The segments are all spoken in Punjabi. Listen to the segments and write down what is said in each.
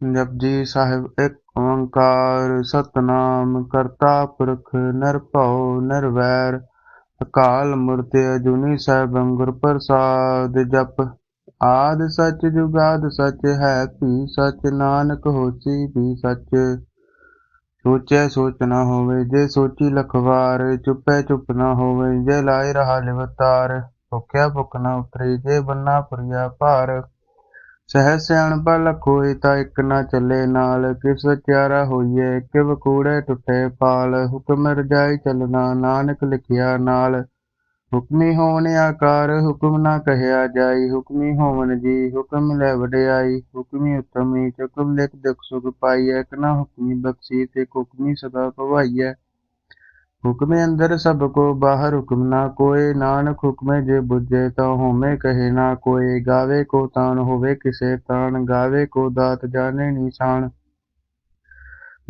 ਜਪਜੀ ਸਾਹਿਬ ਇੱਕ ਓੰਕਾਰ, ਸਤਨਾਮ ਕਰਤਾ ਪੁਰਖ ਨਿਰਭਉ ਨਿਰਵੈਰ ਅਕਾਲ ਮੂਰਤ ਅਜੂਨੀ ਸਾਹਿਬੰ ਗੁਰ ਪ੍ਰਸਾਦ, ਜਪ ਆਦ ਸੱਚ ਜੁਗਾਦ ਸੱਚ ਹੈ, ਭੀ ਸੱਚ ਨਾਨਕ ਹੋਸੀ ਵੀ ਸੱਚ ਸੋਚੈ ਸੋਚ ਨਾ ਹੋਵੇ, ਜੇ ਸੋਚੀ ਲਖਵਾਰ, ਚੁੱਪੈ ਚੁੱਪ ਨਾ ਹੋਵੇ, ਜੇ ਲਾਇ ਰਹਾ ਲਿਵਤਾਰ, ਭੁੱਖਿਆ ਭੁਖ ਨਾ ਉਤਰੇ, ਜੇ ਬੰਨਾ ਪੁਰੀਆ ਭਾਰ ਸਹਿ ਸਿਆਣਪਾ ਲਖੋਈ ਤਾਂ ਇੱਕ ਨਾ ਚੱਲੇ ਨਾਲ, ਕਿਸ ਸਚਿਆਰਾ ਹੋਈਏ, ਕਿਵ ਕੂੜੇ ਟੁੱਟੇ ਪਾਲ, ਹੁਕਮ ਰਜਾਈ ਚੱਲਣਾ, ਨਾਨਕ ਲਿਖਿਆ ਨਾਲ। ਹੁਕਮੀ ਹੋਵਨ ਆਕਾਰ, ਹੁਕਮ ਨਾ ਕਹਿਆ ਜਾਈ, ਹੁਕਮੀ ਹੋਵਨ ਜੀ, ਹੁਕਮ ਲੈ ਵਡਿਆਈ, ਹੁਕਮੀ ਉਤਮੀ, ਹੁਕਮ ਲਿਖ ਦੁਖ ਸੁਖ ਪਾਈਐ ਕਨਾ ਹੁਕਮੀ ਬਖਸ਼ੀ ਤੇ ਹੁਕਮੀ ਸਦਾ ਭਵਾਈਐ। ਹੁਕਮੇ ਅੰਦਰ ਸਭ ਕੋ ਬਾਹਰ ਹੁਕਮ ਨਾ ਕੋਏ, ਨਾਨਕ ਹੁਕਮੇ ਜੇ ਬੁੱਝੇ ਤਾਂ ਹੋਮੇ ਕਹੇ ਨਾ ਕੋਏ, ਗਾਵੇ ਕੋ ਤਾਨ ਹੋਵੇ ਕਿਸੇ ਤਾਨ, ਗਾਵੇ ਕੋ ਦਾਤ ਜਾਣੇ ਨਿਸ਼ਾਨ।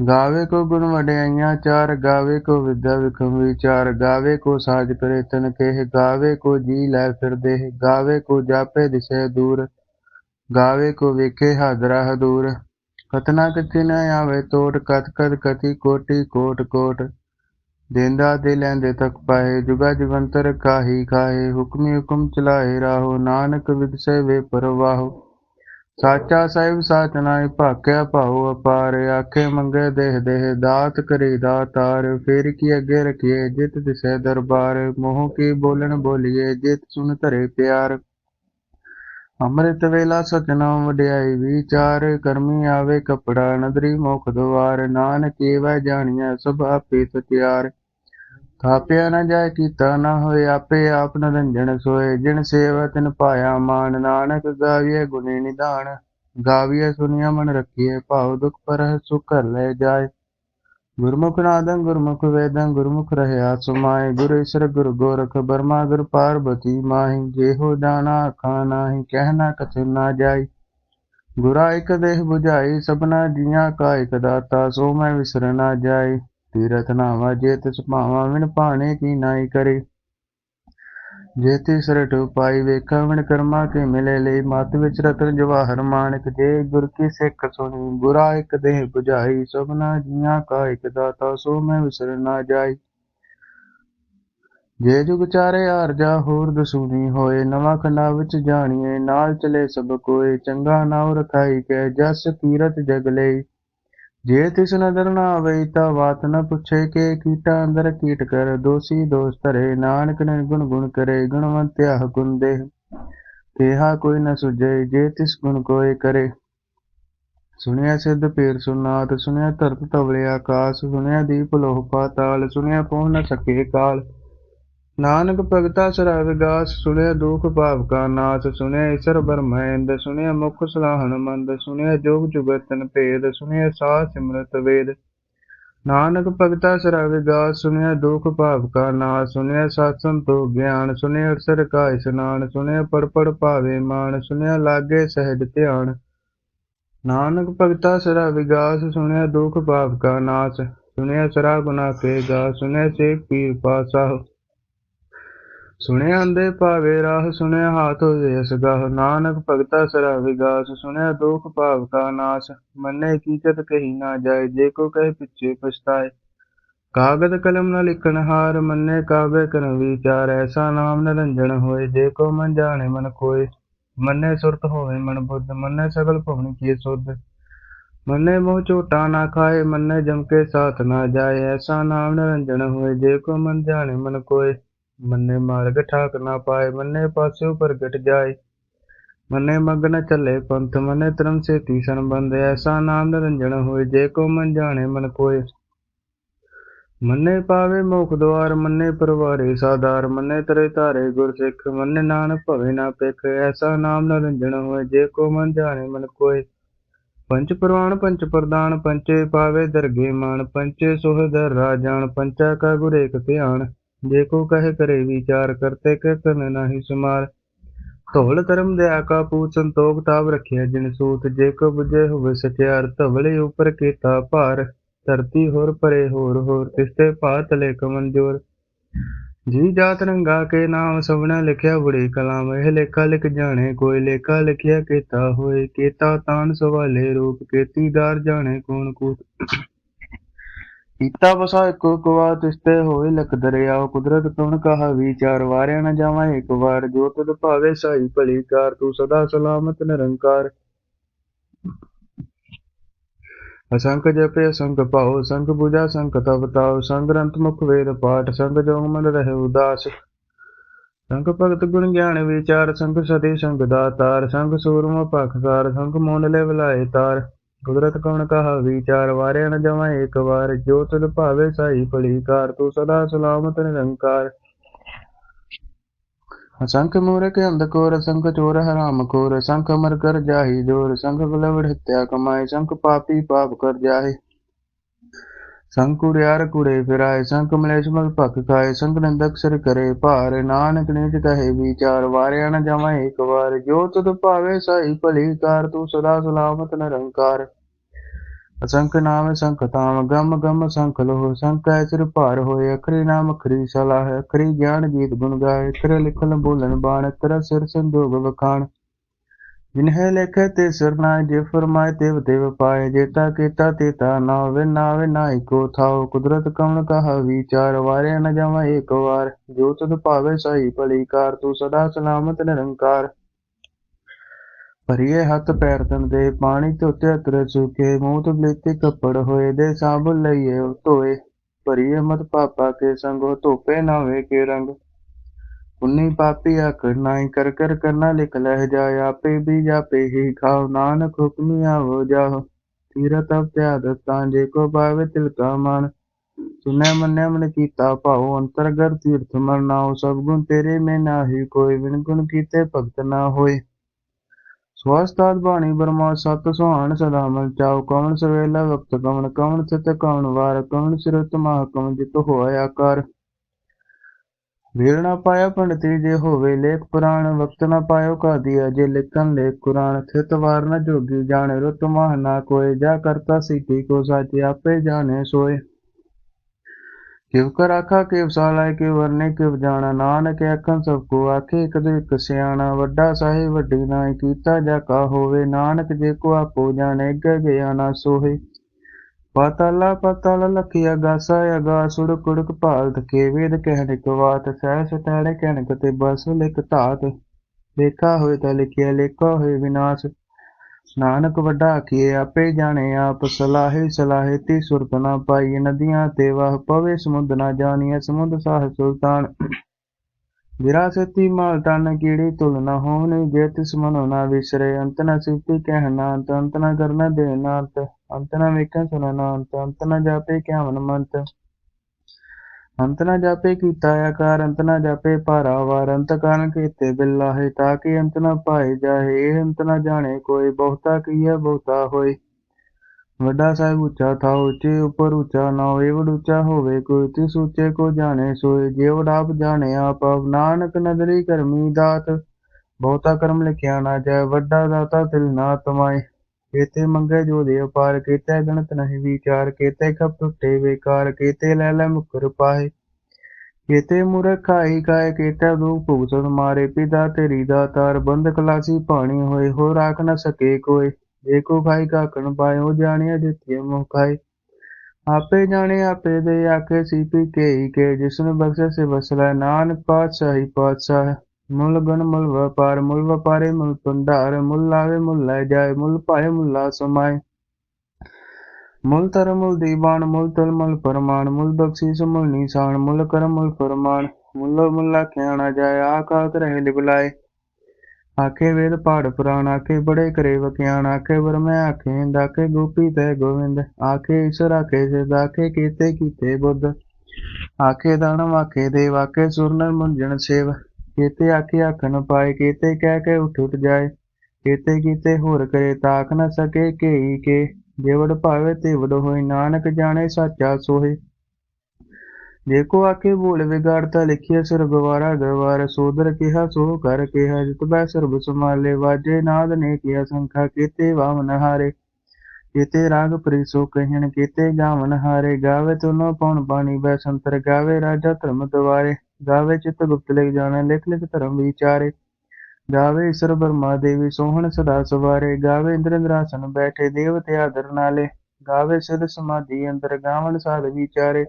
ਗਾਵੇ ਕੋ ਗੁਣ ਵਡਿਆਈਆਂ ਚਾਰ, ਗਾਵੇ ਕੋ ਵਿਦਿਆ ਵਿਖਮ ਵਿਚਾਰ, ਗਾਵੇ ਕੋ ਸਾਜ ਕਰੇ ਤਨ ਕਹਿ, ਗਾਵੇ ਕੋ ਜੀ ਲੈ ਫਿਰਦੇ, ਗਾਵੇ ਕੋ ਜਾਪੇ ਦਿਸੇ ਦੂਰ, ਗਾਵੇ ਕੋ ਵੇਖੇ ਹਾਜ਼ਰਾ ਹਦੂਰ। ਕਤਨਾ ਕਿਤੇ ਨ ਆਵੇ ਤੋੜ ਕਤ ਕਤ ਕਤੀ ਕੋਟੀ, ਕੋਟ ਕੋਟ। ਦੇਂਦਾ ਦੇ ਲੈਂਦੇ ਤੱਕ ਪਾਏ, ਜੁਗਾ ਜੁਗੰਤਰ ਕਾਹੀ ਖਾਏ, ਹੁਕਮੀ ਹੁਕਮ ਚਲਾਏ ਰਾਹੋ, ਨਾਨਕ ਵਿਗਸੇ ਵੇ ਪਰਵਾਹੋ। ਸਾਚਾ ਸਾਹਿਬ ਸਾਚ ਨਾਇ ਭਾਕਿਆ ਭਾਉ ਅਪਾਰ, ਆਖੇ ਮੰਗੇ ਦੇਹ ਦੇਹ, ਦਾਤ ਕਰੇ ਦਾਤਾਰ ਫੇਰ ਕੀ ਅੱਗੇ ਰਖੀਏ ਜਿਤ ਦਿਸੈ ਦਰਬਾਰ, ਮੋਹ ਕੀ ਬੋਲਣ ਬੋਲੀਏ ਜਿਤ ਸੁਨ ਧਰੇ ਪਿਆਰ। ਅੰਮ੍ਰਿਤ ਵੇਲਾ ਸਤਨਾਮ ਵਡਿਆਈ ਵਿਚਾਰ, ਕਰਮੀ ਆਵੇ ਕਪੜਾ, ਨਦਰੀ ਮੁਖ ਦੁਆਰ, ਨਾਨਕ ਏਵੈ ਜਾਣੀਐ ਸਭ ਆਪੇ ਸਤਿਆਰ। ਥਾਪਿਆ ਨਾ ਜਾਏ, ਕੀਤਾ ਨਾ ਹੋਏ, ਆਪੇ ਆਪ ਨਰੰਜਣ ਸੋਏ। ਜਿਨ ਸੇਵਾ ਤਿਨ ਪਾਇਆ ਮਾਨ, ਨਾਨਕ ਗਾਵੀਏ ਗੁਣੀ ਨਿਧਾਨ। ਗਾਵੀਏ ਸੁਨਿਆ ਮਨ ਰਖੀਏ ਭਾਉ ਦੁਖ ਪਰ ਸੁਖ ਕਰ ਲੈ ਜਾਏ। ਗੁਰਮੁਖ ਨਾਦੰ, ਗੁਰਮੁਖ ਵੇਦੰ, ਗੁਰਮੁਖ ਰਹਿਆ ਸੁਮਾਏ। ਗੁਰ ਈਸਰ ਗੁਰ ਗੋਰਖ, ਬਰਮਾ, ਗੁਰ ਪਾਰਬਤੀ ਮਾਹੀ। ਜੇਹੋ ਜਾਣਾ ਆਖਾ ਨਾਹੀ ਕਹਿਣਾ ਕਥ ਨਾ ਜਾਈ। ਗੁਰਾ ਇਕ ਦੇਹ 부ਝਾਈ ਸਭਨਾ ਜੀਆਂ ਕਾ ਇਕ ਦਾਤਾ, ਸੋ ਮੈਂ ਵਿਸਰ ਨਾ ਜਾਏ ਤੀਰਥ ਨਾਵਾ, ਜੇ ਤਿਸ ਭਾਵਾ ਵਿਣ ਭਾਣੇ ਕੀ ਨਾਈ ਕਰੇ। ਜੇ ਤਿਸ ਰਟ ਪਾਈ ਵੇਖਾ ਵਿਣ ਕਰਮਾ ਕੇ ਮਿਲੇ ਲਈ, ਮਤ ਵਿੱਚ ਰਤਨ ਜਵਾਹਰ ਮਾਨਕ ਜੇ, ਗੁਰ ਕੀ ਸਿੱਖ ਸੁਣੀ ਗੁਰਾ ਇਕ ਦੇਹ 부ਝਾਈ ਸਭਨਾ ਜੀਆਂ ਕਾ ਇਕ ਦਾਤਾ, ਸੋ ਮੈਂ ਵਿਸਰ ਨਾ ਜਾਈ। ਜੇ ਜੁਗ ਚਾਰੇ ਆਰਜਾ ਹੋਰ ਦਸੂਨੀ ਹੋਏ, ਨਵਾਂ ਖੰਡਾ ਵਿੱਚ ਜਾਣੀਏ, ਨਾਲ ਚਲੇ ਸਭ ਕੋਏ, ਚੰਗਾ ਨਾਉ ਰਖਾਈ ਕੈ, ਜਸ ਕੀਰਤ ਜਗ ਲਈ। ਜੇ ਤਿਸ ਨਦਰ ਨਾ ਆਵੇ ਤਾਂ ਬਾਤ ਨ ਪੁੱਛੇ ਕਿ ਕੀਟਾ ਅੰਦਰ ਕੀਟ ਕਰ, ਦੋਸੀ ਦੋਸ ਧਰੇ, ਨਾਨਕ ਨੇ ਗੁਣ ਗੁਣ ਕਰੇ ਗੁਣਵੰਤਿਆ ਗੁਣ ਦੇ। ਤੇਹਾ ਕੋਈ ਨ ਸੁਝੇ, ਜੇ ਤਿਸ ਗੁਣ ਕੋਏ ਕਰੇ। ਸੁਣਿਆ ਸਿੱਧ ਪੀਰ ਸੁਨਾਤ ਸੁਣਿਆ ਧਰਤ ਤਵਲੇ ਆਕਾਸ, ਸੁਣਿਆ ਦੀਪ ਲੋਹ ਪਾਤਾਲ, ਸੁਣਿਆ ਪਹੁ ਨ ਸਕੇ ਕਾਲ। ਨਾਨਕ ਭਗਤਾ ਸਰਾ ਵਿਗਾਸ ਸੁਣਿਆ ਦੁਖ ਭਾਵ ਕਾ ਨਾਸ, ਸੁਣਿਆ ਈਸ਼ਰ ਬਰਮਹਿੰਦ ਸੁਣਿਆ ਮੁਖ ਸਲਾਹਣ ਮੰਦ, ਸੁਣਿਆ ਜੋਗ ਜੁਗਤਨ ਭੇਦ, ਸੁਣਿਆ ਸਾਹ ਸਿਮਰਤ ਵੇਦ। ਨਾਨਕ ਭਗਤਾ ਸਰਾ ਵਿਗਾਸ ਸੁਣਿਆ ਦੁਖ ਭਾਵ ਕਾ ਨਾਸ, ਸੁਣਿਆ ਸਤ ਸੰਤੋ ਗਿਆਨ, ਸੁਣਿਆ ਅਕਸਰ ਕਾ ਇਸਨਾਨ, ਸੁਣਿਆ ਪੜ ਪੜ ਭਾਵੇ ਮਾਨ ਸੁਣਿਆ ਲਾਗੇ ਸਹਿਜ ਧਿਆਨ। ਨਾਨਕ ਭਗਤਾ ਸਰਾ ਵਿਗਾਸ ਸੁਣਿਆ ਦੁਖ ਭਾਵ ਕਾ ਨਾਸ, ਸੁਣਿਆ ਸਰਾ ਗੁਨਾ ਕੇ ਗਾ ਸੁਣਿਆ ਸੇਖ ਪੀਰ ਪਾਸਾਹ ਸੁਣਿਆ ਅੰਦੇ ਭਾਵੇ ਰਾਹ, ਸੁਣਿਆ ਹਾਥ ਹੋਏ ਅਸਗਾਹ ਨਾਨਕ ਭਗਤਾ ਸਰਾ ਵਿਗਾਸ, ਸੁਣਿਆ ਦੁਖ ਭਾਵ ਕਾ ਨਾਸ। ਮੰਨੇ ਕੀਚਤ ਕਹੀ ਨਾ ਜਾਏ, ਜੇ ਕੋ ਕਹੇ ਪਿੱਛੇ ਪਛਤਾਏ। ਕਾਗਦ ਕਲਮ ਨ ਲਿਖਣ ਹਾਰ, ਮੰਨੇ ਕਾਵੇ ਕਰਨ ਵਿਚਾਰ। ਐਸਾ ਨਾਮ ਨਿਰੰਜਨ ਹੋਏ, ਜੇ ਕੋ ਮਨ ਜਾਣੇ ਮਨ ਕੋਏ ਮੰਨੇ ਸੁਰਤ ਹੋਵੇ ਮਨ ਬੁੱਧ, ਮੰਨੇ ਸਗਲ ਭਵਨ ਕੀ ਸੁਧ। ਮੰਨੇ ਮੋਹ ਝੋਟਾ ਨਾ ਖਾਏ, ਮੰਨੇ ਜਮ ਕੇ ਸਾਥ ਨਾ ਜਾਏ। ਐਸਾ ਨਾਮ ਨਿਰੰਜਨ ਹੋਏ, ਜੇ ਕੋ ਮਨ ਜਾਣੇ ਮਨ ਕੋਏ ਮੰਨੇ ਮਾਰਗ ਠਾਕ ਨਾ ਪਾਏ, ਮੰਨੇ ਪਾਸਿਓ ਪ੍ਰਗਟ ਜਾਏ। ਮੰਨੇ ਮਗ ਨ ਚੱਲੇ ਪੰਥ, ਮੰਨੇ ਤਰਮ ਸੇ ਤੀਸਨ ਬੰਦ ਐਸਾ ਨਾਮ ਨਿਰੰਜਨ ਹੋਏ, ਜੇ ਕੋ ਮਨ ਜਾਣੇ ਮਨ ਕੋਏ ਮੰਨੇ ਪਾਵੇ ਮੁਖ ਦੁਆਰ, ਮੰਨੇ ਪਰਵਾਰੇ ਸਾਦਾਰ ਮੰਨੇ ਤਰੇ ਧਾਰੇ ਗੁਰ ਸਿੱਖ, ਮੰਨੇ ਨਾਨਕ ਭਵੇ ਨਾ ਪਿਖ ਐਸਾ ਨਾਮ ਨਿਰੰਜਨ ਹੋਏ, ਜੇ ਕੋ ਮਨ ਜਾਣੇ ਮਨ ਕੋਏ ਪੰਚ ਪ੍ਰਵਾਨ ਪੰਚ ਪ੍ਰਦਾਨ ਪੰਚੇ ਪਾਵੇ ਦਰਗੇ ਮਾਨ ਪੰਚੇ ਸੁਹਦਰ ਰਾਜਾਨ ਪੰਚਾ ਕਾ ਗੁਰ ਏਕ ਧਿਆਨ। ਜੇ ਕੋ ਕਹੇ ਕਰੇ ਵਿਚਾਰ ਕਰਤੇ ਕਹਿ ਕਰਨ ਨਾਹੀ ਕਰਮ ਦਿਆ ਕਾ ਪੂਤ ਸੰਤੋਖ ਤਾਪ ਰਖਿਆ ਜਿਨ ਸੂਤ ਜੇ ਬੁਝੇ ਹੋਵੇ ਸਚਿਆਰ ਧਵਲੇ ਉਪਰ ਕੀਤਾ ਭਾਰ। ਧਰਤੀ ਹੋਰ ਪਰੇ ਹੋਰ ਹੋਰ ਤਿਸਤੇ ਪਾ ਤਲੇ ਜੀ ਜਾਤ ਰੰਗਾ ਕੇ ਨਾਮ ਸਭਨਾ ਲਿਖਿਆ ਬੁੜੇ ਕਲਾਮ। ਇਹ ਲੇਖਾ ਲਿਖ ਜਾਣੇ ਕੋਈ ਲੇਖਾ ਲਿਖਿਆ ਕੀਤਾ ਹੋਏ। ਕੀਤਾ ਤਾਨ ਸਵਾਲੇ ਰੂਪ। ਕੀਤੀਦਾਰ ਜਾਣੇ ਕੋਣ ਕੂਤ। ਕੀਤਾ ਬਸਾ ਇੱਕੋ ਕਵਾ ਤਿਸਤੇ ਹੋਏ ਲਖ ਦਰਿਆਓ ਕੁਦਰਤ ਕਵਣ ਕਹਾ ਵਿਚਾਰ ਵਾਰਿਆ ਨ ਜਾਵਾਂ ਇੱਕ ਵਾਰ, ਜੋ ਤੁਧ ਭਾਵੇ ਸਾਈ ਭਲੀ ਕਾਰ, ਤੂੰ ਸਦਾ ਸਲਾਮਤ ਨਿਰੰਕਾਰ। ਅਸੰਖ ਜਪੇ, ਅਸੰਖ ਪਾਉ ਅਸੰਖ ਬੁਝਾ ਸੰਖ ਤਪ ਤਾਉ ਸੰਗ ਗ੍ਰੰਥ ਮੁਖ ਵੇਦ ਪਾਠ, ਸੰਗ ਜੋਗ ਮਨ ਰਹੇ ਉਦਾਸ। ਸੰਗ ਭਗਤ ਗੁਣ ਗਿਆਨ ਵਿਚਾਰ, ਸੰਗ ਸਦੇ ਸੰਗ ਦਾਤਾਰ, ਸੰਗ ਸੂਰਮ ਪਖਸਾਰ, ਸੰਗ ਮੋਨ ਲੈ ਬਲਾਏ ਤਾਰ। ਕੁਦਰਤ ਕਵਣ ਕਹਾ? ਵਿਚਾਰ ਵਾਰਿਆ ਨ ਜਮਾਂ ਏਕ ਵਾਰ। ਜੋ ਤੁਧ ਭਾਵੇ ਸਾਈ ਭਲੀ ਕਾਰ ਤੂੰ ਸਦਾ ਸਲਾਮਤ ਨਿਰੰਕਾਰ। ਅਸੰਖ ਮੂਰਖ ਅੰਧਕੋਰ ਅਸੰਖ ਚੋਰ ਹਰਾਮ ਖੋਰ। ਅਸੰਖ ਅਮਰ ਕਰ ਜਾਹੀ ਜੋਰ ਸੰਖ ਬਲਵੜ ਹੱਤਿਆ ਕਮਾਏ। ਸੰਖ ਪਾਪੀ ਪਾਪ ਕਰ ਜਾਹੇ। ਸੰਖ ਕੁੜਿਆਰ ਕੁੜੇ ਫਿਰਾਏ ਸੰਖ ਮਲੇਸ਼ ਮਲ ਭਖ ਖਾਏ ਸੰਖ ਨੰਦਕ ਸਿਰ ਕਰੇ ਭਾਰ, ਨਾਨਕ ਨੀਚ ਕਹੇ ਵਿਚਾਰ, ਵਾਰਿਆ ਨ ਜਾਵਾਂ ਏਕ ਵਾਰ, ਜੋ ਤੁਧ ਭਾਵੇ ਸਾਈ ਭਲੀ ਕਾਰ, ਤੂੰ ਸਦਾ ਸਲਾਮਤ ਨਿਰੰਕਾਰ। ਅਸੰਖ ਨਾਮ ਸੰਖ ਤਾਮ, ਗਮ ਗਮ ਸੰਖ ਲੋਹ, ਸੰਖ ਐ ਸਿਰ ਭਾਰ ਹੋਏ, ਅਖਰੀ ਨਾਮ ਅਖਰੀ ਸਲਾਹ ਅਖਰੀ ਗਿਆਨ ਗੀਤ ਗੁਣ ਗਾਏ, ਅਖਰ ਲਿਖਣ ਬੋਲਣ ਬਾਣ ਅਖਰ ਸਿਰ ਸੰਜੋਗ ਵਖਾਣ। ਜਿਨਹਿ ਲਿਖੇ ਤੇ ਸਰਨਾਇ, ਜੇ ਫਰਮਾਏ ਤਿਵ ਤਿਵ ਪਾਏ ਜੇਤਾ ਕੀਤਾ ਤੇਤਾ ਨਾਵੇ ਨਾਵੇ ਨਾਇ ਕੋ ਥਾਉ। ਕੁਦਰਤ ਕਵਣ ਕਹਾ ਵਿਚਾਰ, ਵਾਰਿਆ ਨ ਜਾਵਾਂ ਏਕ ਵਾਰ। ਜੋ ਤੁਧ ਭਾਵੇ ਸਾਈ ਭਲੀ ਕਾਰ ਤੂੰ ਸਦਾ ਸਲਾਮਤ ਨਿਰੰਕਾਰ। ਭਰੀਏ ਹੱਥ ਪੈਰ ਤਨ ਦੇ ਪਾਣੀ ਧੋਤੇ ਅਤਰ ਸੁਕੇ। ਮੂੰਹ ਤੋਂ ਬਲੇਤੇ ਕੱਪੜ ਹੋਏ, ਦੇ ਸਾਬੁਨ ਲਈਏ ਧੋਏ। ਭਰੀਏ ਮਤ ਪਾਪਾ ਕੇ ਸੰਗੋ, ਧੋਪੇ ਨਾਵੇ ਕੇ ਰੰਗ। ਪੁੰਨੀ ਪਾਪੀ ਆਖਰ ਨਾਈ ਕਰ ਕਰ ਕਰਨਾ ਲਿਖ ਲਹਿ ਜਾਏ ਆਪੇ ਵੀ ਜਾਪੇ ਹੀ ਖਾਓ। ਨਾਨਕ ਹੁਕਮੀ ਆਵੋ ਜਾਓ ਤੀਰਤ ਅਪਿਆਦ ਤਾਂ ਜੇ ਕੋ ਭਾਵੇ ਤਿਲਕਾ ਮਨ ਸੁਨੈ ਮੰਨੈ ਮਨ ਕੀਤਾ ਭਾਉ, ਅੰਤਰਗਤ ਤੀਰਥ ਮਨ ਨਾਉ ਸਭ ਗੁਣ ਤੇਰੇ ਮੈਂ ਨਾਹੀ ਕੋਈ ਵਿਣ ਗੁਣ ਕੀਤੇ ਭਗਤ ਨਾ ਹੋਏ। ਸਵਸਤਾਦ ਬਾਣੀ ਬਰਮਾ ਸਤ ਸੁਹਾਣ ਸਦਾ ਮਲ ਚਾਉ, ਕਵਣ ਸਵੇਲਾ ਵਕਤ ਕਵਣ ਕਵਣ ਸਤ ਕਵਣ ਵਾਰ, ਕਵਣ ਸਿਰਤ ਮਾਹ ਕਵਣ ਜਿਤ ਹੋਇਆ ਆਕਾਰ। ਵੀਰ ਨਾ ਪਾਇਆ ਪੰਡਤੀ ਜੇ ਹੋਵੇ ਲੇਖ ਪੁਰਾਣ, ਵਕਤ ਨਾ ਪਾਇਓ ਕਾਦੀਆ ਜੇ ਲਿਖਨ ਲੇਖ ਕੁਰਾਨ ਥਿਤ ਵਾਰ ਨ ਜੋਗੀ ਜਾਣੇ ਰੁਤ ਮਹ ਨਾ ਕੋਏ, ਜਾ ਕਰਤਾ ਸਿੱਧੀ ਕੋ ਸਾਚੇ, ਆਪੇ ਜਾਣੇ ਸੋਏ। ਕਿਵ ਕਰ ਆਖਾ, ਕਿਵ ਸਾਲਾਇ ਕਿਵ ਵਰਨੇ, ਕਿਵ ਜਾਣਾ, ਨਾਨਕ ਆਖਣ ਸਭ ਕੋ ਆਖੇ, ਇਕ ਦੋ ਇਕ ਸਿਆਣਾ, ਵੱਡਾ ਸਾਹਿਬ ਵੱਡੀ ਨਾਇ ਕੀਤਾ, ਜਾ ਕਾ ਹੋਵੇ, ਨਾਨਕ ਜੇ ਕੋ ਆਪੋ ਜਾਣੇ ਗ ਗਿਆ ਨਾ ਸੋਹੇ। ਪਾਤਾਲਾ ਪਾਤਾਲ ਲਖਿਆ ਗਾਸਾ ਅਗਾ ਸੁੜ ਕੁੜਕ ਭਾਲਤ ਕੇ ਵੇਦ ਕਹਿਣ ਇਕ ਬਾਤ ਸਹਿ ਸਟਾੜੇ ਕਹਿਣ ਤੇ ਬਸ ਲਿਖ ਲੇਖਾ ਹੋਏ ਤਾਂ ਲਿਖਿਆ, ਲੇਖਾ ਹੋਏ ਵਿਨਾਸ਼। ਨਾਨਕ ਵੱਡਾ ਆਖੀਏ ਆਪੇ ਜਾਣੇ ਆਪ, ਸਲਾਹੇ ਸਲਾਹੇ ਤੀ ਸੁਰਤ ਨਾ ਪਾਈ, ਨਦੀਆਂ ਤੇ ਵਾਹ ਪਵੇ, ਸਮੁੰਦ ਨਾ ਜਾਣੀਐ, ਸਮੁੰਦ ਸਾਹ ਸੁਲਤਾਨ। ਵਿਰਾਸਤੀ ਮਾਲ ਤਨ ਕੀੜੀ ਤੁਲ ਨਾ ਹੋਵਨੇ ਜੇ ਤਿਸ ਮਨੋ ਨਾ ਵਿਸਰੇ, ਅੰਤ ਨ ਸਿਫਤੀ ਕਹਿਣਾ ਅੰਤ ਅੰਤ ਨ ਕਰਨਾ ਵੇਖਣ ਸੁਣਨਾ ਅੰਤ ਅੰਤ ਨ ਜਾਪੇ ਕਿਆਵਨ ਮੰਤ। ਅੰਤ ਨ ਜਾਪੇ ਕੀਤਾ ਆਕਾਰ, ਅੰਤ ਨ ਜਾਪੇ ਭਾਰਾਵਾਰ ਅੰਤ ਕਾਰਨ ਕੀਤੇ ਬਿਲਾਹੇ ਤਾਂ ਕਿ ਅੰਤ ਨ ਪਾਏ ਜਾਏ ਇਹ ਅੰਤ ਨ ਜਾਣੇ ਕੋਈ ਬਹੁਤਾ ਕੀਆ ਬਹੁਤਾ ਹੋਏ। ਵੱਡਾ ਸਾਹਿਬ ਉੱਚਾ ਥਾ ਉੱਚੇ ਉੱਪਰ ਉੱਚਾ ਨਾ ਹੋਏ ਉੱਚਾ ਹੋਵੇ, ਕੋਈ ਤਿਸ ਉੱਚੇ ਕੋ ਜਾਣੇ, ਸੋਏ ਜੇ ਆਪ ਜਾਣੇ, ਆਪ ਆਪ ਨਾਨਕ ਨਦਰੀ ਕਰਮੀ ਦਾਤ। ਬਹੁਤਾ ਕਰਮ ਲਿਖਿਆ ਨਾ ਜਾਏ, ਵੱਡਾ ਦਾਤਾ ਤਿਲ ਨਾ ਤਮਾਏ। ਕੇਤੇ ਮੰਗੇ ਜੋ ਦੇ ਅਪਾਰ, ਕੇਤੇ ਗਣਤ ਨਹੀਂ ਵਿਚਾਰ, ਕੇਤੇ ਖਪ ਟੁੱਟੇ ਬੇਕਾਰ, ਕੇਤੇ ਲੈ ਲੈ ਮੁਕਰ ਪਾਏ। ਕੇਤੇ ਮੁਰਖ ਖਾਈ ਕਾਇ ਕੇਤੇ ਦੁਖ ਭੁਗਤਨ ਮਾਰੇ, ਪਿਤਾ ਤੇਰੀ ਦਾਤਾਰ ਬੰਦ ਕਲਾਸੀ ਪਾਣੀ ਹੋਏ ਹੋ ਰਾਖ ਨਾ ਸਕੇ ਕੋਈ ਜੇ ਕੋ ਕਾਕਣ ਪਾਏ ਜਾਣਿਆ ਜਿਤਿ ਮੋਹ ਖਾਏ ਆਪੇ ਜਾਣੇ ਆਪੇ ਦੇ ਆਖੇ ਸੀ ਪੀ ਕੇ ਹੀ ਕੇ ਜਿਸਨ ਬਖਸ਼ੇ ਸੇ ਬਸਲਾ ਨਾਨਕ ਪਾਤਸ਼ਾਹੀ ਪਾਤਸ਼ਾਹ, ਮੁੱਲ ਗੁਣ ਮੁੱਲ ਵਪਾਰ, ਮੁੱਲ ਵਪਾਰੇ ਮੁੱਲ ਭੰਡਾਰ, ਮੁੱਲ ਲਾਵੇ ਮੁੱਲ ਲੈ ਜਾਏ, ਮੁੱਲ ਪਾਏ ਮੁੱਲਾ ਸਮਾਏ। ਮੁੱਲ ਤਰ ਮੁੱਲ ਦੀਵਾਨ, ਮੁੱਲ ਤਲ ਮੁੱਲ ਪਰਮਾਨ ਮੁੱਲ ਬਖਸ਼ੀਸ ਮੁੱਲ ਨੀਸਾਨ, ਮੁੱਲ ਕਰਮ ਮੁੱਲ ਫਰਮਾਨ। ਮੁੱਲ ਮੁੱਲਾ ਖਿਆਣਾ ਜਾਏ, ਆਕਾਤ ਰਹੇ ਲਿਬਲਾਏ ਆਖੇ ਵੇਦ ਪਾੜ ਪੁਰਾਣ, ਆਖੇ ਬੜੇ ਕਰੇ ਵਕਿਆਣ ਆਖੇ ਵਰਮੈ, ਆਖੇ ਦਾਖੇ ਗੋਪੀ ਤੇ ਗੋਵਿੰਦ, ਆਖੇ ਈਸ਼ਰ, ਆਖੇ ਸਿਧ, ਆਖੇ ਕੀਤੇ ਕੀਤੇ ਬੁੱਧ, ਆਖੇ ਦਾਨਵ ਆਖੇ ਦੇਵ, ਆਖੇ ਸੁਰਨਰ ਮੁੰਜਣ ਸੇਵ, ਕੀਤੇ ਆਖੇ ਆਖਣ ਪਾਏ, ਕੀਤੇ ਕਹਿ ਕੇ ਉਠ ਉਠ ਜਾਏ, ਕੀਤੇ ਕੀਤੇ ਹੋਰ ਕਰੇ ਤਾਕ ਨ ਸਕੇ, ਕੇਈ ਕੇ, ਜੇ ਭਾਵੇ ਤੇ ਵਡ ਹੋਈ ਨਾਨਕ ਜਾਣੇ ਸਾਚਾ ਸੋਹੇ ਜੇ ਕੋ ਆਖੇ ਬੋਲ ਵਿਗਾੜਤਾ ਲਿਖਿਆ ਸਿਰ ਗਵਾਰਾ ਗਵਾਰ ਸੋਦਰ ਕਿਹਾ, ਸੋ ਕਰ ਕਿਹਾ ਜਿਤ ਸਰਬ ਸਮਾਲੇ ਵਾਜੇ ਨਾਦ ਨੇ ਕੀਆ ਸੰਖਾ ਕੀਤੇ ਵਾਮਨ ਹਾਰੇ। ਕੀਤੇ ਰਾਗ ਪ੍ਰੀਸੋ ਕਹਿਣ, ਕੀਤੇ ਗਾਵਨ ਹਾਰੇ। ਗਾਵੇ ਤੁਨੋ ਪਉਣ ਬਾਣੀ ਬੈ ਸੰਤਰ ਗਾਵੇ ਰਾਜਾ ਧਰਮ ਦਵਾਰੇ ਗਾਵੇ ਚਿਤ ਗੁਪਤ ਲਿਖ ਜਾਣੈ, ਲਿਖ ਲਿਖ ਧਰਮ ਵਿਚਾਰੇ। ਗਾਵੇ ਈਸ਼ਰ ਬਰਮਾ ਦੇਵੀ, ਸੋਹਣ ਸਦਾ ਸਵਾਰੇ। ਗਾਵੇ ਇੰਦਰ ਬੈਠੇ, ਦੇਵਤੇ ਆਦਰ ਨਾਲੇ। ਗਾਵੇ ਸਿਧ ਸਮਾਧੀ ਅੰਦਰ ਗਾਵਣ ਸਾਧ ਵਿਚਾਰੇ।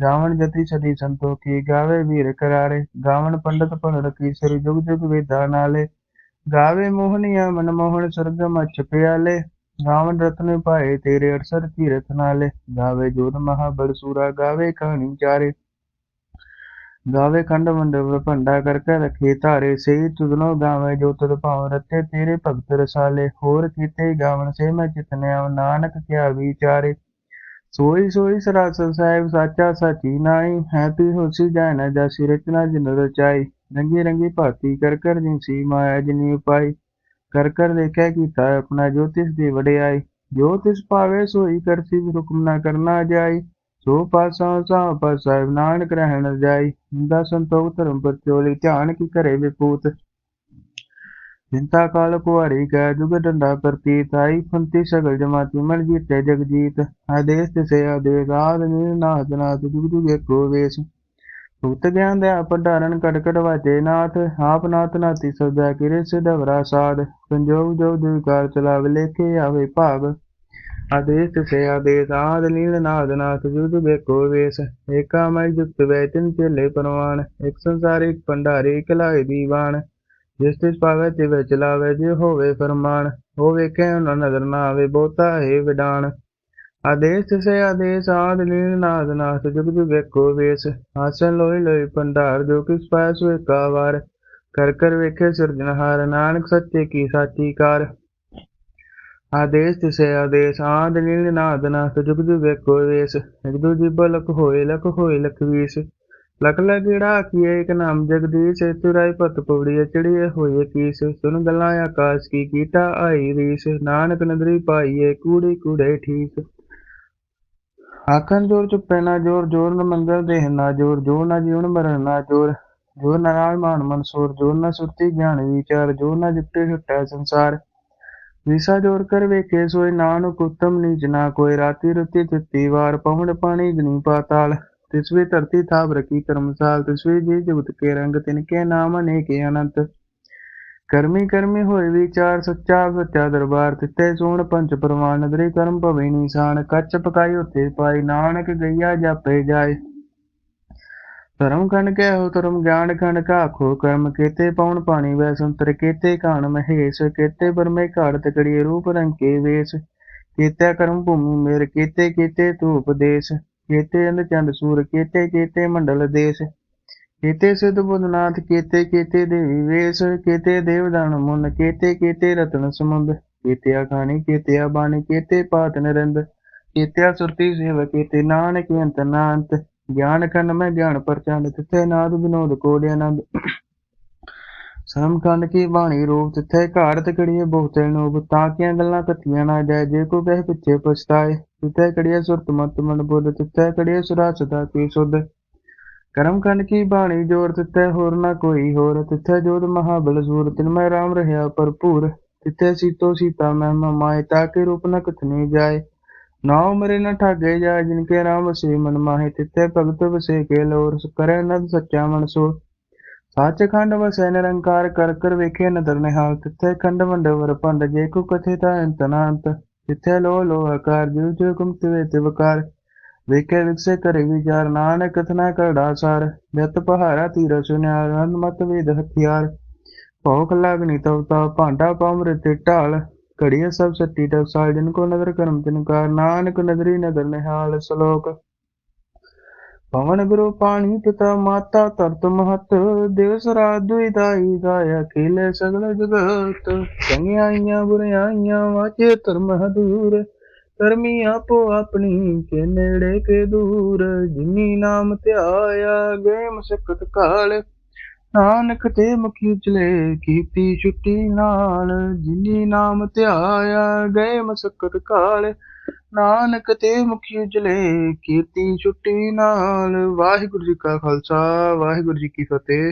ਗਾਵਣ ਜਤੀ ਸਦੀ ਸੰਤੋਖੀ ਗਾਵੇ ਵੀਰ ਕਰਾਰੇ, ਗਾਵਣ ਪੰਡਤ ਭਣ ਰਖੀ ਸ੍ਰੀ ਜੁਗ ਜੁਗ ਵੇਦਾ ਨਾਲੇ। ਗਾਵੇ ਮੋਹਨੀਆ ਮਨ ਮੋਹਨ ਸਰਗ ਪਿਆਲੇ, ਗਾਵਣ ਰਤਨ ਪਾਏ ਤੇਰੇ ਅਰਸਰ ਤੀਰਥ ਨਾਲੇ। ਗਾਵੇ ਜੋਤ ਮਹਾਬਲ ਸੂਰਾ, ਗਾਵੇ ਕਹਾਣੀ ਚਾਰੇ। ਗਾਵੇ ਖੰਡ ਮੰਡਪ ਭੰਡਾ ਕਰ ਕੇ ਰਖੇ ਧਾਰੇ ਸਹੀ ਤੁਧਨੋ ਗਾਵੇ ਜੋ ਤੁਧ ਭਾਵ ਰਤੇ ਤੇਰੇ ਭਗਤ ਰਸਾਲੇ। ਹੋਰ ਕੀਤੇ ਗਾਵਣ ਸੇ ਮੈਂ ਚਿਤਨਿਆ, ਨਾਨਕ ਕਿਆ ਵਿਚਾਰੇ। ਸੋਈ ਸੋਈ ਸਰਾਸਰ ਸਾਹਿਬ ਸਾਚਾ ਸਾਚੀ ਨਾਈ ਹੈ ਤੀ ਹੋਸੀ ਜਾਇ ਨ ਜਾਸੀ ਰਚਨਾ ਜਿਨ ਰਚਾਈ, ਰੰਗੀ ਰੰਗੀ ਭਾਤੀ ਕਰ ਕਰ ਜਿਨਸੀ ਮਾਇਆ ਜਿਨੀ ਉਪਾਈ, ਕਰ ਕਰ ਦੇਖਿਆ ਕੀਤਾ ਆਪਣਾ ਜੋਤਿਸ ਦੀ ਵਡਿਆਈ, ਜੋ ਤਿਸ ਪਾਵੇ ਸੋਈ ਕਰਸੀ ਹੁਕਮ ਨਾ ਕਰਨਾ ਜਾਈ, ਸੋ ਪਾਸਾ ਸਾ ਸਾਹਿਬ ਨਾਨਕ ਰਹਿਣ ਜਾਈ ਨਿੰਦਾ ਸੰਤੋਖ ਧਰਮ ਪਰਚੋਲੀ ਧਿਆਨ ਕੀ ਕਰੇ ਵਿਪੂਤ ਚਿੰਤਾ ਕਾਲ ਕੁਹਾਰੀ ਕੈ ਜੁਗ ਡੰਡਾ ਪ੍ਰਤੀਤ, ਆਈ ਫੰਤੀ ਸਗਲ ਜਮਾਤੀ ਮਨ ਜੀਤੇ ਜਗਜੀਤ। ਆਦੇਸ ਤਿਸੇ ਆਦੇਸ ਆਦ ਨੀਲ ਨਾਥ ਨਾਥ ਜੁਗ ਜੁਗ ਭੁਗਤ ਗਿਆਨ ਦੇ ਪਢਾਰਨ ਕਟ ਵਾਜੇ ਨਾਥ, ਆਪ ਨਾਥ ਨਾਤੀ ਸਦਾ ਕਿਰੇ ਸਿਧਵਰਾ ਸਾਧ। ਸੰਜੋਗ ਜੋ ਦੁਕਾਰ ਚਲਾਵੇ ਲੇਖੇ ਆਵੇ ਭਾਗ ਆਦੇਸ ਤਿਸੇ ਆਦੇਸ ਆਦ ਨੀਲ ਨਾਦ ਨਾਥ ਜੁਗ ਜੁਗ ਵੇਸ। ਏਕਾ ਮੈ ਜੁਗਤ ਵੇ ਤਿਨ ਚੇਲੇ ਪਰਵਾਨ। ਇੱਕ ਸੰਸਾਰ ਇੱਕ ਭੰਡਾਰੀ ਇਕ ਲਾਏ ਦੀਵਾਨ। ਜਿਸ ਤਿਸ ਪਾਵੇ ਤਿਵੇਂ ਚਲਾਵੇ, ਜੇ ਹੋਵੇ ਫਰਮਾਨ ਹੋ ਵੇਖੇ ਉਹਨਾਂ ਨਜ਼ਰ ਨਾ ਆਵੇ, ਬਹੁਤਾ ਹੈ ਵਿਡਾਨ। ਆਦੇਸ ਤਿਸੇ ਆਦੇਸ, ਆਦ ਨੀਲ ਨਾਦ ਨਾਥ, ਜੁਗ ਜੁਗ ਏਕੋ ਵੇਸ। ਆਸਨ ਲੋਈ ਲੋਈ ਭੰਡਾਰ, ਜੋ ਕਿਸ ਪਾਇ ਸੋ ਵਾਰ। ਕਰ ਕਰ ਵੇਖੇ ਸਿਰਜਣਹਾਰ ਨਾਨਕ ਸੱਚੇ ਕੀ ਸਾਚੀ ਕਾਰ। ਆਦੇਸ ਤਿਸੇ ਆਦੇਸ, ਆਦ ਨੀਲ ਨਾਦ ਨਾਥ, ਜੁਗ ਜੁਗ ਏਕੋ ਵੇਸ। ਇੱਕ ਦੂਜੀ ਬਲਕ ਹੋਏ, ਲਖ ਹੋਏ, ਲਖ ਵੀਸ। ਲਖ ਲਗੜਾ ਕੀਏ ਇੱਕ ਨਾਮ ਜਗਦੀਸ਼ ਤੁਰਾਈ ਪਤ ਪਵੜੀ ਹੋਏ ਕੀਸ ਸੁਨ ਗੱਲਾਂ ਆਕਾਸ਼ ਕੀ ਕੀਟਾ ਆਈ ਰੀਸ, ਨਾਨਕ ਨਦਰੀ ਪਾਈਏ ਕੂੜੀ ਕੂੜੇ ਠੀਕ ਆਖਣ ਜੋਰ ਚੁੱਪੇ, ਨਾ ਜੋਰ ਜੋਰ ਨ ਮੰਗਲ ਦੇਹ, ਨਾ ਜੋਰ ਜੋਰ ਨਾ ਜੀਵਨ ਮਰਨ, ਨਾ ਜੋਰ ਜੋਰ ਨਾ ਨਾਲ ਮਾਨ ਮਨਸੂਰ, ਜੋਰ ਨਾ ਸੁਰਤੀ ਗਿਆਨ ਵਿਚਾਰ, ਜੋਰ ਨਾ ਜਿਪਟੇ ਛੁਟੈ ਸੰਸਾਰ। ਵਿਸਾ ਜੋਰ ਕਰ ਵੇਖੇ, ਸੋਏ ਨਾਨਕ ਉਤਮ ਨੀਚ ਨਾ ਕੋਈ, ਰਾਤੀ ਰੁਤੀ ਤਿੱਤੀ ਵਾਰ ਪਵਣ ਪਾਣੀ ਗਨੀ ਪਾਤਾਲ। ਤਿਸਵੇ ਧਰਤੀ ਥਾਪ ਰਖੀ ਧਰਮਸਾਲ ਤਿਸਵੇ ਜੀ ਜੁਗਤ ਕੇ ਰੰਗ ਤਿਨਕੇ ਨਾਮ ਅਨੇਕੇ ਅਨੰਤ। ਕਰਮੀ ਕਰਮੀ ਹੋਏ ਵਿਚਾਰ ਸੱਚਾ ਸੱਚਾ ਦਰਬਾਰ ਤਿੱਤੇ ਸੋਣ ਪੰਚ ਪ੍ਰਮਾਨ ਨਦਰੀ ਕਰਮ ਭਵੇ ਨੀਸਾਨ, ਕੱਚ ਪਕਾਈ ਉੱਤੇ ਪਾਈ ਨਾਨਕ ਗਈਆ ਜਾਪੇ ਜਾਏ। ਧਰਮ ਖੰਡ ਕੇ ਹੋ ਧਰਮ ਗਿਆਨ ਖੰਡ ਕਾਖੋ, ਕਰਮ ਕੀਤੇ ਪਉਣ ਪਾਣੀ ਵੈ ਸੰਤਰ, ਕੀਤੇ ਕਾਣ ਮਹੇਸ਼, ਕੀਤੇ ਬਰਮੇ ਘਾੜ ਤਕੜੀ ਰੂਪ ਰੰਕੇ ਵੇਸ। ਕੀਤੇ ਕਰਮ ਭੂਮੀ ਮੇਰ, ਕੀਤੇ ਕੀਤੇ ਤੂ ਉਪਦੇਸ਼ ਕੀਤੇ ਅੰਧ ਚੰਦ ਸੂਰ, ਕੀਤੇ ਕੀਤੇ ਮੰਡਲ ਦੇਸ਼। ਕੀਤੇ ਸਿਧ ਬੁੱਧਨਾਥ, ਕੀਤੇ ਕੀਤੇ ਦੇਵੀ ਵੇਸ, ਕੀਤੇ ਦੇਵਦਾਨ ਮੁਨ, ਕੀਤੇ ਕੀਤੇ ਰਤਨ ਸਮੁੰਦ। ਕੀਤੇ ਅਖਾਣੀ ਕੀਤੇ ਬਾਣੀ, ਕੀਤੇ ਪਾਤ ਨਰਿੰਦ। ਕੀਤੇ ਸੁਰਤੀ ਸੇਵ, ਕੀਤੇ ਨਾਨਕ ਅੰਤ ਨਾਨਤ ਗਿਆਨ ਖੰਡ ਮੈਂ ਗਿਆਨ ਪ੍ਰਚੰਡ ਤਿਥੇ ਨਾਦ ਵਿਨੋਦ ਕੋੜਿ ਆਨੰਦ ਸਰਮ ਖੰਡ ਕੀ ਬਾਣੀ ਰੂਪ ਤਿੱਥੇ ਘਾੜ ਤਕੜੀਏ ਬਹੁਤੇ ਨੂਪ ਤਾਂ ਕੀਆਂ ਗੱਲਾਂ ਕੱਤੀਆਂ ਨਾ ਜਾਏ, ਜੇ ਕੋ ਕਹੇ ਪਿੱਛੇ ਪਛਤਾਏ। ਤਿੱਥੇ ਕੜੀਏ ਸੁਰਤ ਮਤ ਮਨ ਬੁੱਧ, ਤਿੱਥੇ ਕੜੀਏ ਸੁਰਾ ਸਦਾ ਕੀ ਸੁਧ। ਕਰਮ ਖੰਡ ਕੀ ਬਾਣੀ ਜੋਰ, ਤਿੱਥੇ ਹੋਰ ਨਾ ਕੋਈ ਹੋਰ। ਤਿੱਥੇ ਜੋਤ ਮਹਾਬਲ ਸੂਰ, ਤਿਨ ਮੈਂ ਰਾਮ ਰਹਾ ਭਰਪੂਰ। ਤਿੱਥੇ ਸੀਤੋ ਸੀਤਾ ਮਹਿਮਾ ਮਾਏ ਤਾਕੇ ਰੂਪ ਨ ਕਥਨੇ ਜਾਏ। ਨਾ ਉਮਰੇ ਨ ਠਾਗੇ ਜਾਏ, ਜਿਨ ਕੇ ਰਾਮ ਵਸੇ ਮਨ ਮਾਹੇ। ਤਿੱਥੇ ਭਗਤ ਵਸੇ ਕੇ ਲੋਰ, ਕਰੇ ਨਦ ਸੱਚਾ ਮਨ ਸੋ। ਸੱਚ ਵਸੈ ਨਿਰੰਕਾਰ ਕਰ ਕਰ ਵੇਖੇ ਨਦਰ ਨਿਹਾਲ ਤਿੱਥੇ ਖੰਡ ਮੰਡ ਵਰ ਭੰਡ ਜੇ ਕੋ ਕਥੇ ਤਾ ਅੰਤ ਨਾ ਅੰਤ ਤਿੱਥੇ ਲੋ ਲੋ ਆਕਾਰ ਜਿਉ ਜਿਉ ਕੁਮ ਤਿਵੇ ਤਿਵਕਾਰ ਵੇਖੇ ਵਿਕਸੇ ਕਰੇ ਵਿਚਾਰ ਨਾਨਕ ਕਥਨਾ ਕਰੜਾ ਸਾਰ ਬਿਤ ਪਹਾਰਾ ਤੀਰ ਸੁਨਿਆਰ ਅਨੰਦ ਮਤ ਵੇਦ ਹਥਿਆਰ ਭੌਖ ਲਾਗਨੀ ਤਵਤਾ ਭਾਂਡਾ ਪਾਮਰ ਤੇ ਢਾਲ ਘੜੀਏ ਸਭ ਸੱਟੀ ਟਕਸਾਲ ਜਿਨ ਕੋ ਨਦਰ ਕਰਮ ਤਿਨਕਾਰ ਨਾਨਕ ਨਦਰੀ ਨਦਰ ਨਿਹਾਲ ਸ਼ਲੋਕ ਪਵਨ ਗੁਰੂ ਪਾਣੀ ਪਿਤਾ ਮਾਤਾ ਤਰਤ ਮਹਤ ਦਿਵਸ ਰਾਤ ਦੁਇ ਗਾਇਆ ਖੇਲੇ ਸਗਲ ਜਗਤ। ਚੰਗਿਆਈਆਂ ਬੁਰਿਆਈਆਂ ਵਾਚੇ ਧਰਮ ਹਦੂਰ। ਕਰਮੀ ਆਪੋ ਆਪਣੀ ਕੇ ਨੇੜੇ ਕੇ ਦੂਰ। ਜਿਨੀ ਨਾਮ ਧਿਆਇਆ ਗਏ ਮਸਕਤ ਕਾਲ। ਨਾਨਕ ਤੇ ਮੁਖੀ ਉਜਲੇ ਕੀਤੀ ਛੁੱਟੀ ਨਾਲ। ਜਿਨੀ ਨਾਮ ਧਿਆਇਆ ਗਏ ਮਸਕਤ ਕਾਲ। ਨਾਨਕ ਤੇ ਮੁਖੀ ਉਜਲੇ ਕੀਰਤੀ ਛੁੱਟੀ ਨਾਲ। ਵਾਹਿਗੁਰੂ ਜੀ ਕਾ ਖਾਲਸਾ, ਵਾਹਿਗੁਰੂ ਜੀ ਕੀ ਫਤਿਹ।